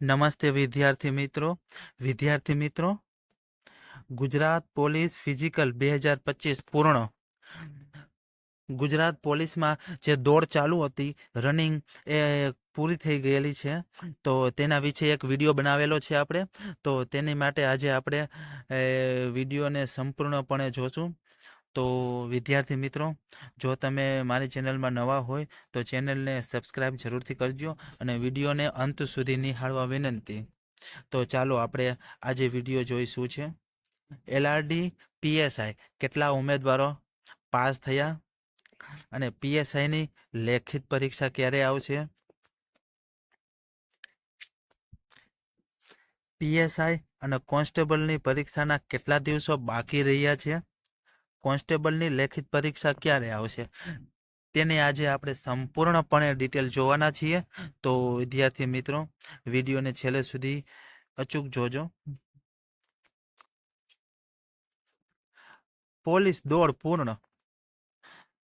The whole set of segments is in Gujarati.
નમસ્તે વિદ્યાર્થી મિત્રો. વિદ્યાર્થી મિત્રો, ગુજરાત પોલીસ ફિઝિકલ બે હજાર પચીસ પૂર્ણ. ગુજરાત પોલીસમાં જે દોડ ચાલુ હતી, રનિંગ એ પૂરી થઈ ગયેલી છે. તો તેના વિશે એક વીડિયો બનાવેલો છે આપણે. તો તેની માટે આજે આપણે વિડીયોને સંપૂર્ણપણે જોશું. તો વિદ્યાર્થી મિત્રો, જો તમે મારી ચેનલમાં નવા હોય, તો ચેનલને સબસ્ક્રાઈબ જરૂરથી કરજો અને વિડીયોને અંત સુધી નિહાળવા વિનંતી. તો ચાલો આપણે આજે વીડિયો જોઈશું છે. એલઆરડી, પીએસઆઈ કેટલા ઉમેદવારો પાસ થયા અને પીએસઆઈની લેખિત પરીક્ષા ક્યારે આવશે? પીએસઆઈ અને કોન્સ્ટેબલની પરીક્ષાના કેટલા દિવસો બાકી રહ્યા છે? કોન્સ્ટેબલની લેખિત પરીક્ષા ક્યારે આવશે? તેને આજે આપણે સંપૂર્ણપણે ડિટેલ જોવાના છીએ. તો વિદ્યાર્થી મિત્રો, વિડીયોને છેલ્લે સુધી અચૂક જોજો. પોલીસ દોડ પૂર્ણ.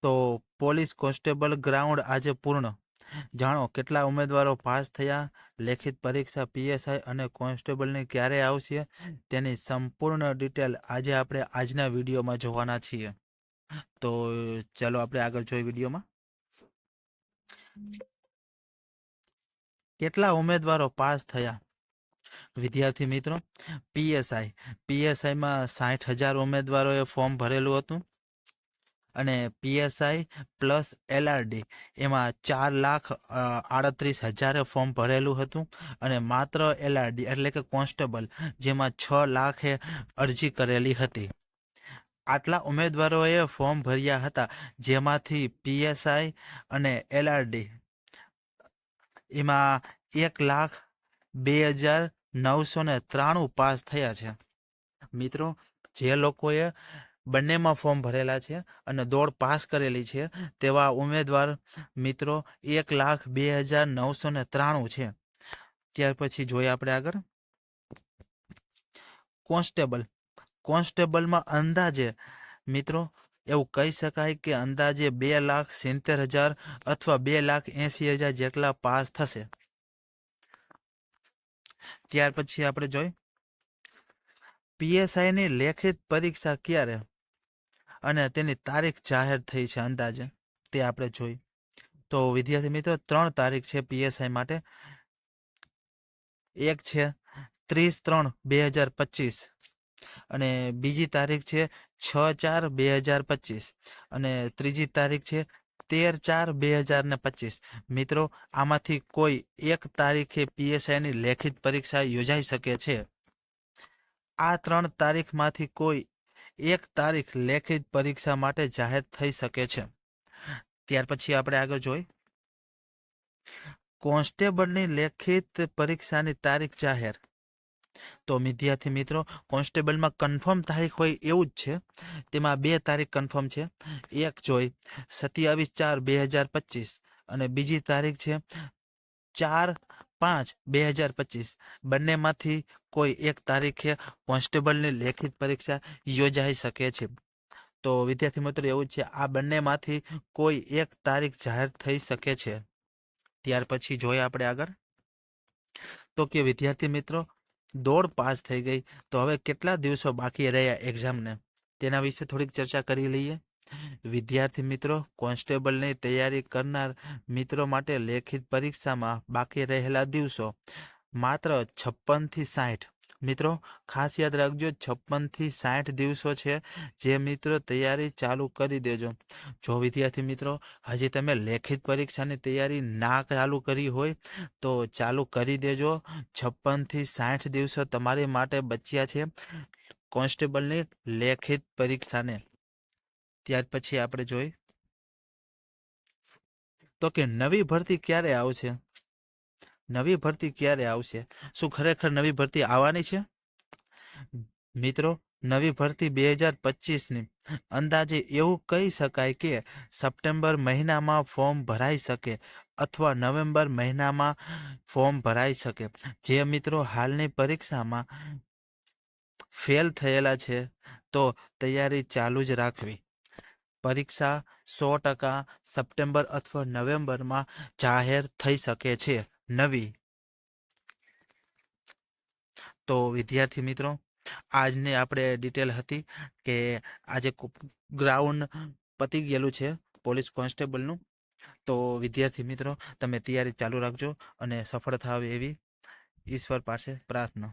તો પોલીસ કોન્સ્ટેબલ ગ્રાઉન્ડ આજે પૂર્ણ. જાણો કેટલા ઉમેદવારો પાસ થયા? લેખિત પરીક્ષા પીએસઆઈ અને કોન્સ્ટેબલની ક્યારે આવશે, તેની સંપૂર્ણ ડિટેલ આજે આપણે આજના વિડીયોમાં જોવાના છીએ. તો ચાલો આપણે આગળ જોઈએ વિડીયોમાં. કેટલા ઉમેદવારો પાસ થયા? વિદ્યાર્થી મિત્રો, પીએસઆઈ. પીએસઆઈમાં સાઠ હજાર ઉમેદવારોએ ફોર્મ ભરેલું હતું. અને પીએસઆઈ પ્લસ એલઆરડી એમાં ચાર લાખ આડત્રીસ હજારે ફોર્મ ભરેલું હતું અને માત્ર એલઆરડી એટલે કે કોન્સ્ટેબલ જેમાં છ લાખે અરજી કરેલી હતી. આટલા ઉમેદવારોએ ફોર્મ ભર્યા હતા જેમાંથી પીએસઆઈ અને એલઆરડી એમાં એક લાખ બે હજાર નવસો ને ત્રાણું પાસ થયા છે. મિત્રો, જે લોકોએ બંનેમાં ફોર્મ ભરેલા છે અને દોડ પાસ કરેલી છે. તેવા ઉમેદવાર મિત્રો એક લાખ બે હજાર નવસો ને ત્રાણું છે. ત્યાર પછી જોઈએ આપણે આગળ. કોન્સ્ટેબલ. કોન્સ્ટેબલમાં અંદાજે મિત્રો એવું કહી શકાય કે અંદાજે બે લાખ સિત્તેર હજાર અથવા બે લાખ એંસી હજાર જેટલા પાસ થશે. ત્યાર પછી આપણે જોઈ. પીએસઆઈની લેખિત પરીક્ષા ક્યારે? અને તેની તારીખ જાહેર થઈ છે અંદાજે. તે આપણે જોઈ. તો વિદ્યાર્થી મિત્રો, ત્રણ તારીખ છે પીએસઆઈ માટે. એક છે ત્રીસ ત્રણ બે હજાર પચીસ. અને બીજી તારીખ છે છ ચાર બે હજાર પચીસ. અને ત્રીજી તારીખ છે તેર ચાર બે હજાર ને પચીસ. મિત્રો, આમાંથી કોઈ એક તારીખે પીએસઆઈની લેખિત પરીક્ષા યોજાઈ શકે છે? આ ત્રણ તારીખમાંથી કોઈ એક તારીખ લેખિત પરીક્ષા માટે જાહેર થઈ શકે છે. ત્યાર પછી આપણે આગળ જોઈ. કોન્સ્ટેબલની લેખિત પરીક્ષાની તારીખ જાહેર. તો વિદ્યાર્થી મિત્રો, કોન્સ્ટેબલમાં કન્ફર્મ તારીખ હોય એવું જ છે. તેમાં બે તારીખ કન્ફર્મ છે. એક જોઈ સત્યાવીસ ચાર બે હજાર પચીસ અને બીજી તારીખ છે ચાર પાંચ, બે હજાર પચીસ. બંનેમાંથી કોઈ એક તારીખે કોન્સ્ટેબલની લેખિત પરીક્ષા યોજાઈ શકે છે. તો વિદ્યાર્થી મિત્રો, એવું છે. આ બંનેમાંથી કોઈ એક તારીખ જાહેર થઈ શકે છે. ત્યાર પછી જોઈએ આપણે આગળ. તો કે વિદ્યાર્થી મિત્રો, દોડ પાસ થઈ ગઈ. તો હવે કેટલા દિવસો બાકી રહ્યા એક્ઝામને તેના વિશે થોડીક ચર્ચા કરી લઈએ. વિદ્યાર્થી મિત્રો, કોન્સ્ટેબલની તૈયારી કરનાર મિત્રો માટે લેખિત પરીક્ષામાં બાકી રહેલા દિવસો માત્ર છપ્પનથી સાઠ મિત્રો, ખાસ યાદ રાખજો છપ્પનથી સાઠ દિવસો છે જે મિત્રો તૈયારી ચાલુ કરી દેજો. જો વિદ્યાર્થી મિત્રો, હજી તમે લેખિત પરીક્ષાની તૈયારી ના ચાલુ કરી હોય, તો ચાલુ કરી દેજો. છપ્પનથી સાઠ દિવસો તમારી માટે બચ્યા છે કોન્સ્ટેબલની લેખિત પરીક્ષાને. ત્યાર પછી આપણે જોઈ. તો કે નવી ભરતી ક્યારે આવશે? નવી ભરતી ક્યારે આવશે? શું ખરેખર નવી ભરતી આવવાની છે? મિત્રો, નવી ભરતી બે હજાર પચીસની. અંદાજે એવું કહી શકાય કે સપ્ટેમ્બર મહિનામાં ફોર્મ ભરાઈ શકે અથવા નવેમ્બર મહિનામાં ફોર્મ ભરાઈ શકે. જે મિત્રો હાલની પરીક્ષામાં ફેલ થયેલા છે, તો તૈયારી ચાલુ જ રાખવી. પરીક્ષા સો ટકા સપ્ટેમ્બર અથવા નવેમ્બરમાં જાહેર થઈ શકે છે નવી. તો વિદ્યાર્થી મિત્રો, આજની આપણે ડિટેલ હતી કે આજે ગ્રાઉન્ડ પતી ગયેલું છે પોલીસ કોન્સ્ટેબલનું. તો વિદ્યાર્થી મિત્રો, તમે તૈયારી ચાલુ રાખજો અને સફળ થાવ એવી ઈશ્વર પાસે પ્રાર્થના.